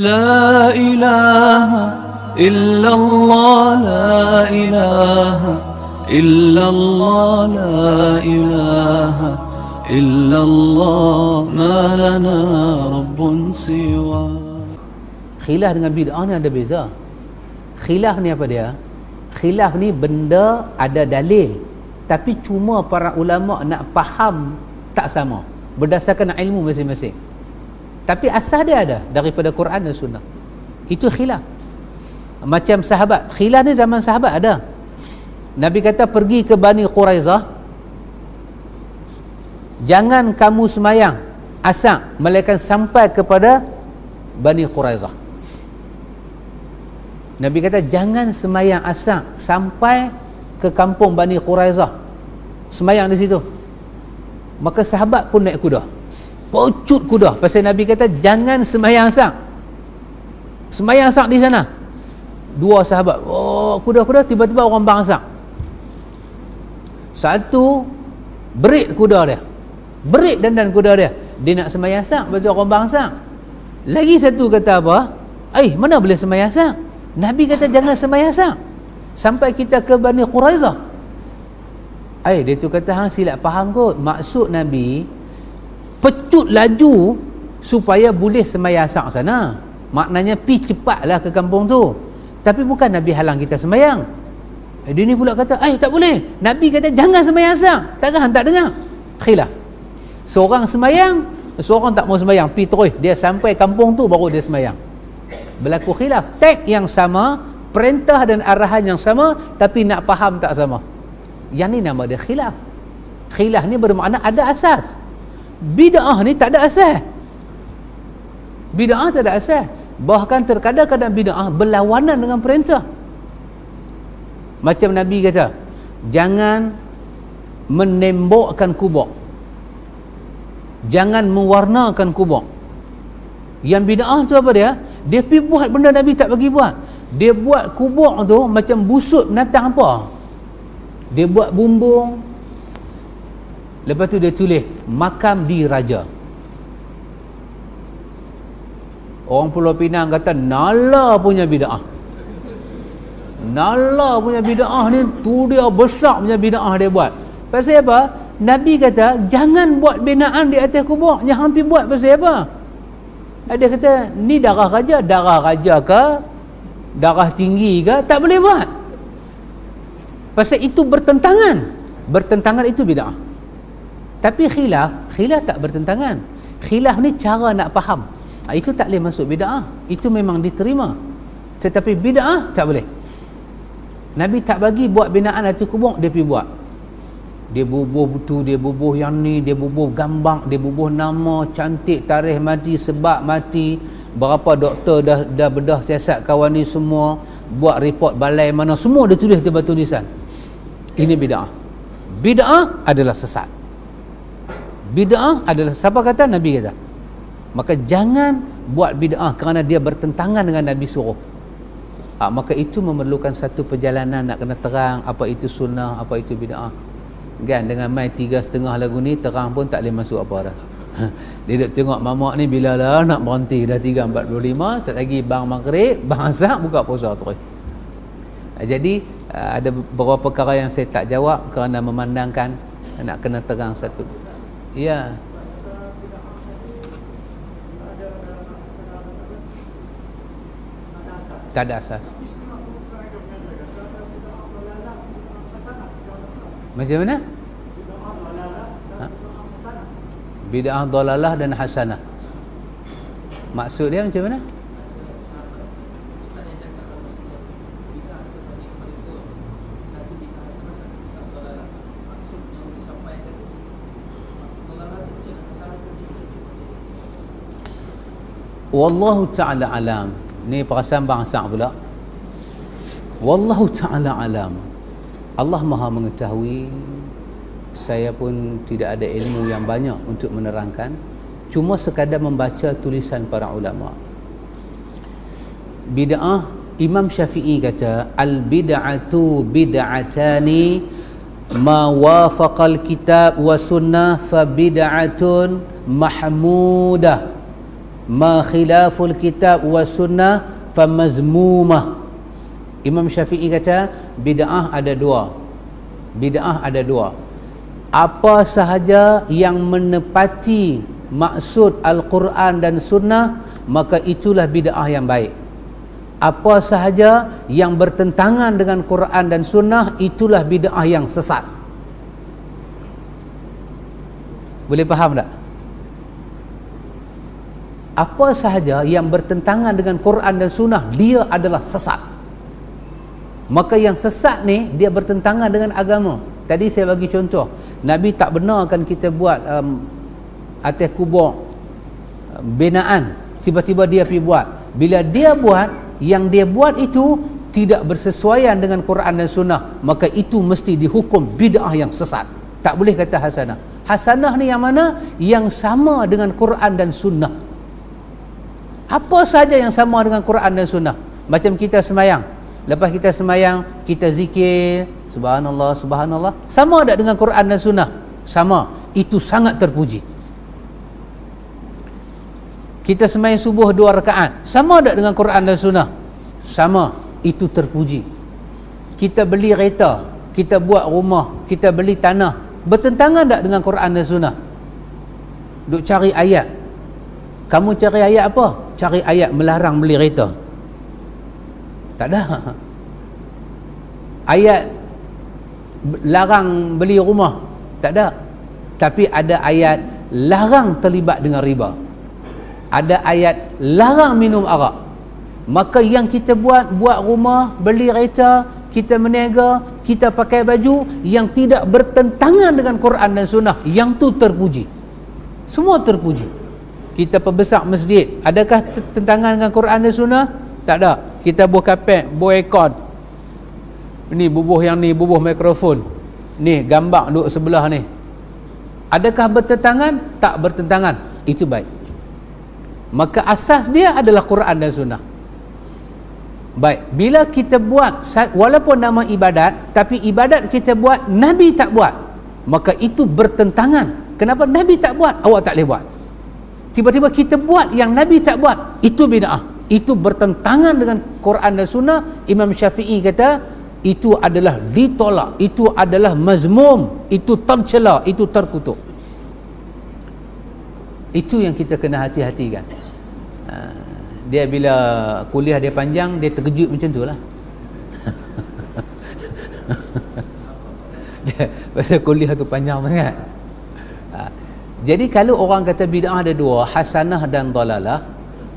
لا إله إلا الله لا إله إلا الله لا إله إلا الله ما لنا رب سوى khilaf dengan bid'ah ni ada beza khilaf ni apa dia khilaf ni benda ada dalil tapi cuma para ulama nak faham tak sama berdasarkan ilmu masing-masing tapi asas dia ada daripada Quran dan Sunnah. Itu khilaf. Macam sahabat. Khilaf ni zaman sahabat ada. Nabi kata pergi ke Bani Quraizah. Jangan kamu semayang asak melainkan sampai kepada Bani Quraizah. Nabi kata jangan semayang asak sampai ke kampung Bani Quraizah. Semayang di situ. Maka sahabat pun naik kuda Pocut kuda pasal Nabi kata jangan semayang sang semayang sang di sana. Dua sahabat oh kuda-kuda tiba-tiba orang bangsa satu berit kuda dia. Berit dan dan kuda dia. Dia nak semayang sang pasal orang bangsa lagi satu kata apa? Eh mana boleh semayang sang Nabi kata jangan semayang sang sampai kita ke Bani Quraizah. Eh dia tu kata hang silap faham kot. Maksud Nabi pecut laju supaya boleh semayang asak sana. Maknanya pi cepatlah ke kampung tu. Tapi bukan Nabi halang kita semayang eh, dia ni pula kata eh tak boleh. Nabi kata jangan semayang asak takkan tak dengar. Khilaf. Seorang semayang seorang tak mau semayang pi terus. Dia sampai kampung tu baru dia semayang berlaku khilaf. Tag yang sama perintah dan arahan yang sama tapi nak faham tak sama. Yang ni nama dia khilaf. Khilaf ni bermakna ada asas bid'ah ni tak ada asal bid'ah tak ada asal bahkan terkadang-kadang bid'ah berlawanan dengan perintah. Macam Nabi kata jangan menembokkan kubur. Jangan mewarnakan kubur. Yang bid'ah tu apa dia? Dia pergi buat benda Nabi tak bagi buat. Dia buat kubur tu macam busut binatang apa. Dia buat bumbung lepas tu dia tulis makam di raja. Orang Pulau Pinang kata nala punya bida'ah. Nala punya bida'ah ni tu dia besar punya bida'ah dia buat. Pasal apa? Nabi kata jangan buat binaan di atas kubur. Yang hampir buat pasal apa? Dia kata ni darah raja. Darah raja ke? Darah tinggi ke? Tak boleh buat. Pasal itu bertentangan. Bertentangan itu bida'ah tapi khilaf khilaf tak bertentangan. Khilaf ni cara nak faham. Ha, itu tak boleh masuk bid'ah. Itu memang diterima. Tetapi bid'ah tak boleh. Nabi tak bagi buat binaan hati kubur dia pergi buat. Dia bubuh tu dia bubuh yang ni dia bubuh gambar dia bubuh nama cantik tarikh mati sebab mati. Berapa doktor dah dah bedah siasat kawan ni semua buat report balai mana semua dia tulis di batu tulisan ini bid'ah. Bid'ah adalah sesat bid'ah adalah siapa kata Nabi kata? Maka jangan buat bid'ah kerana dia bertentangan dengan Nabi suruh. Ha, maka itu memerlukan satu perjalanan nak kena terang apa itu sunnah apa itu bid'ah. Kan dengan main tiga setengah lagu ni terang pun tak boleh masuk apa dah. Dia duduk tengok mamak ni bila lah nak berhenti dah 3.45 sekejap lagi bang maghrib bang azhar buka puasa terus. Ha, jadi ha, ada beberapa perkara yang saya tak jawab kerana memandangkan nak kena terang satu Ya. Tak ada asas. Macam mana? Ha? Bid'ah dalalah dan hasanah. Maksud dia macam mana? Wallahu ta'ala alam. Ni perasaan bangsa pula. Wallahu ta'ala alam. Allah maha mengetahui. Saya pun tidak ada ilmu yang banyak untuk menerangkan. Cuma sekadar membaca tulisan para ulama. Bid'ah Imam Syafi'i kata Al-bid'atu bid'atani Ma wafaqal kitab wa sunnah Fa bid'atun mahmudah ma khilaful kitab wa sunnah famazmumah Imam Syafi'i kata bid'ah ada dua. Bid'ah ada dua. Apa sahaja yang menepati maksud Al-Quran dan Sunnah maka itulah bid'ah yang baik. Apa sahaja yang bertentangan dengan Quran dan Sunnah itulah bid'ah yang sesat. Boleh faham tak? Apa sahaja yang bertentangan dengan Quran dan Sunnah dia adalah sesat. Maka yang sesat ni dia bertentangan dengan agama. Tadi saya bagi contoh Nabi tak benarkan kita buat um, atas kubur um, binaan. Tiba-tiba dia pergi buat. Bila dia buat yang dia buat itu tidak bersesuaian dengan Quran dan Sunnah maka itu mesti dihukum bid'ah yang sesat. Tak boleh kata hasanah. Hasanah ni yang mana? Yang sama dengan Quran dan Sunnah apa saja yang sama dengan Quran dan Sunnah? Macam kita semayang. Lepas kita semayang kita zikir subhanallah subhanallah. Sama tak dengan Quran dan sunnah? Sama. Itu sangat terpuji. Kita semayang subuh dua rakaat. Sama tak dengan Quran dan sunnah? Sama. Itu terpuji. Kita beli kereta kita buat rumah kita beli tanah. Bertentangan tak dengan Quran dan sunnah? Duk cari ayat. Kamu cari ayat apa? Cari ayat melarang beli kereta. Tak ada ayat larang beli rumah. Tak ada tapi ada ayat larang terlibat dengan riba. Ada ayat larang minum arak. Maka yang kita buat buat rumah beli kereta kita meniaga kita pakai baju yang tidak bertentangan dengan Quran dan Sunnah yang tu terpuji. Semua terpuji kita perbesar masjid. Adakah tentangan dengan Quran dan Sunnah? Tak ada. Kita buah kapek buah ekor ni bubuh yang ni bubuh mikrofon. Ni gambar duduk sebelah ni. Adakah bertentangan? Tak bertentangan. Itu baik. Maka asas dia adalah Quran dan Sunnah. Baik. Bila kita buat walaupun nama ibadat tapi ibadat kita buat Nabi tak buat. Maka itu bertentangan. Kenapa Nabi tak buat? Awak tak boleh buat tiba-tiba kita buat yang Nabi tak buat. Itu bid'ah. Itu bertentangan dengan Quran dan Sunnah. Imam Syafi'i kata itu adalah ditolak. Itu adalah mazmum. Itu tercela. Itu terkutuk. Itu yang kita kena hati-hati kan ha, dia bila kuliah dia panjang dia terkejut macam tu lah. Pasal kuliah tu panjang sangat jadi kalau orang kata bid'ah ada dua hasanah dan dalalah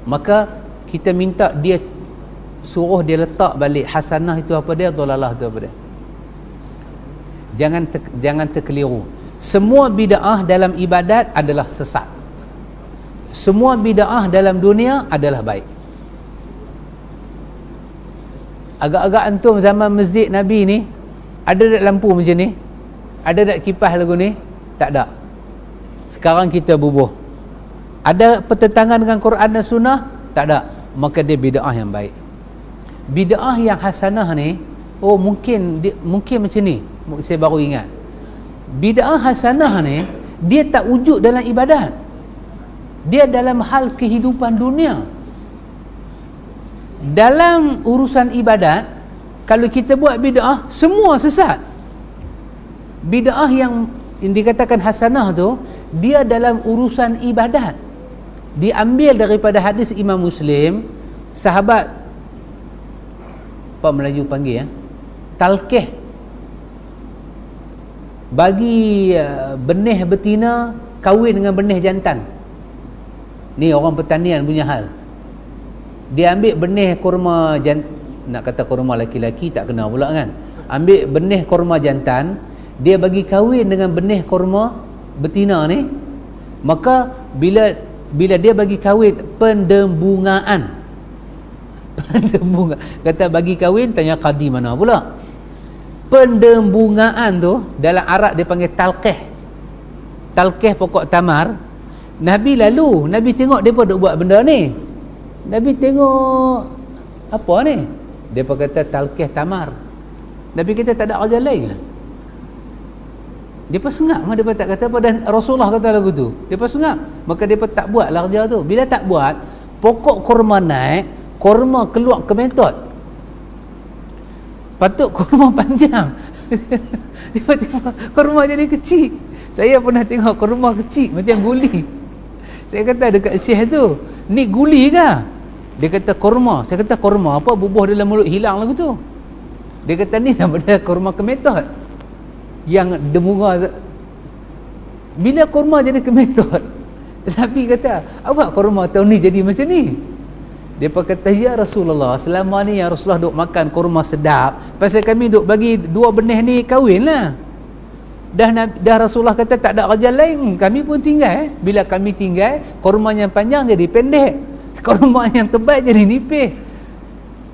maka kita minta dia suruh dia letak balik hasanah itu apa dia dalalah itu apa dia. Jangan ter, jangan terkeliru. Semua bid'ah dalam ibadat adalah sesat. Semua bid'ah dalam dunia adalah baik. Agak-agak antum zaman masjid Nabi ni ada tak lampu macam ni? Ada tak kipas lagu ni? Tak ada sekarang kita bubuh. Ada pertentangan dengan Quran dan Sunnah? Tak ada. Maka dia bid'ah yang baik. Bid'ah yang hasanah ni oh mungkin dia, mungkin macam ni. Saya baru ingat. Bid'ah hasanah ni dia tak wujud dalam ibadat. Dia dalam hal kehidupan dunia. Dalam urusan ibadat kalau kita buat bid'ah semua sesat. Bid'ah yang yang dikatakan hasanah tu dia dalam urusan ibadat. Diambil daripada hadis Imam Muslim sahabat apa Melayu panggil ya? Talkeh bagi uh, benih betina kahwin dengan benih jantan. Ni orang pertanian punya hal. Dia ambil benih kurma jan, nak kata kurma laki-laki tak kena pula kan. Ambil benih kurma jantan dia bagi kahwin dengan benih kurma betina ni maka bila bila dia bagi kahwin pendembungaan. Pendembungaan kata bagi kahwin tanya kadi mana pula? Pendembungaan tu dalam Arab dia panggil talqih. Talqih pokok tamar. Nabi lalu Nabi tengok dia duk buat benda ni. Nabi tengok apa ni? Dia pun kata talqih tamar. Nabi kita tak ada kerja lain Dia pun sengap mah pun tak kata apa dan Rasulullah kata lagu tu. Dia pun sengap. Maka pun tak buat lah kerja tu. Bila tak buat, pokok kurma naik, kurma keluar ke metot. Patut kurma panjang. Tiba-tiba kurma jadi kecil. Saya pernah tengok kurma kecil macam guli. Saya kata dekat syekh tu, ni guli ke? Dia kata kurma. Saya kata kurma apa bubuh dalam mulut hilang lagu tu. Dia kata ni daripada kurma kemetot. Yang demura bila kurma jadi kemetot. Nabi kata, "Apa kurma tahun ni jadi macam ni?" Pun kata, "Ya Rasulullah, selama ni ya Rasulullah duk makan kurma sedap, pasal kami duk bagi dua benih ni kahwin lah." Dah, dah Rasulullah kata tak ada kerja lain Kami pun tinggal eh. Bila kami tinggal Kurma yang panjang jadi pendek Kurma yang tebal jadi nipis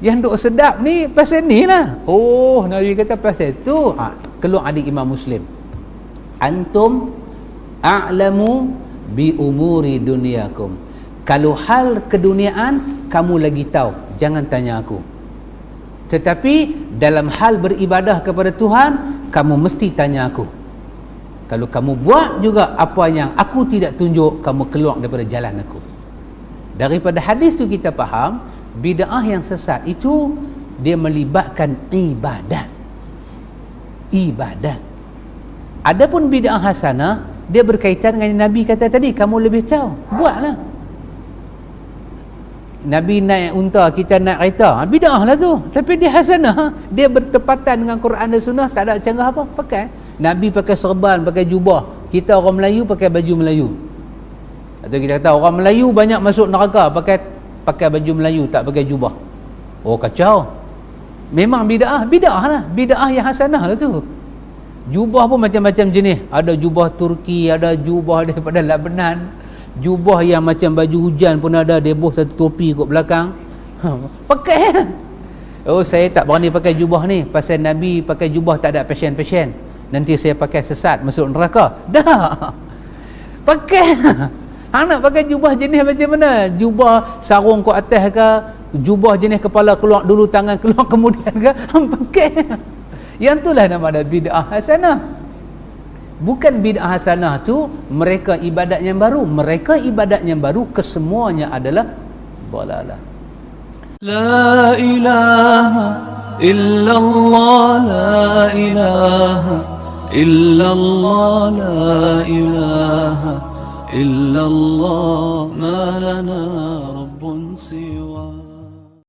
Yang duk sedap ni Pasal ni lah Oh Nabi kata pasal tu ha, Keluar adik Imam Muslim. Antum A'lamu Bi umuri duniakum Kalau hal keduniaan Kamu lagi tahu. Jangan tanya aku. Tetapi Dalam hal beribadah kepada Tuhan Kamu mesti tanya aku. Kalau kamu buat juga apa yang aku tidak tunjuk kamu keluar daripada jalan aku. Daripada hadis tu kita faham bid'ah yang sesat itu dia melibatkan ibadat ibadat adapun bid'ah hasanah dia berkaitan dengan Nabi kata tadi kamu lebih tahu buatlah Nabi naik unta kita naik kereta ha, bid'ah lah tu tapi dia hasanah dia bertepatan dengan Quran dan Sunnah tak ada canggah apa pakai Nabi pakai serban, pakai jubah. Kita orang Melayu pakai baju Melayu. Atau kita kata orang Melayu banyak masuk neraka pakai pakai baju Melayu, tak pakai jubah. Oh kacau. Memang bid'ah, bid'ah lah. Bid'ah yang hasanah lah tu. Jubah pun macam-macam jenis. Ada jubah Turki, ada jubah daripada Lebanon. Jubah yang macam baju hujan pun ada. Deboh satu topi kot belakang. pakai Oh saya tak berani pakai jubah ni. Pasal Nabi pakai jubah tak ada pasien-pasien nanti saya pakai sesat masuk neraka dah pakai nak pakai jubah jenis macam mana jubah sarung ke atas ke jubah jenis kepala keluar dulu tangan keluar kemudian ke pakai. Yang itulah nama ada bid'ah hasanah. Bukan bid'ah hasanah tu mereka ibadat yang baru. Mereka ibadat yang baru kesemuanya adalah dalalah. La ilaha illallah la ilaha illallah la ilaha illallah ma lana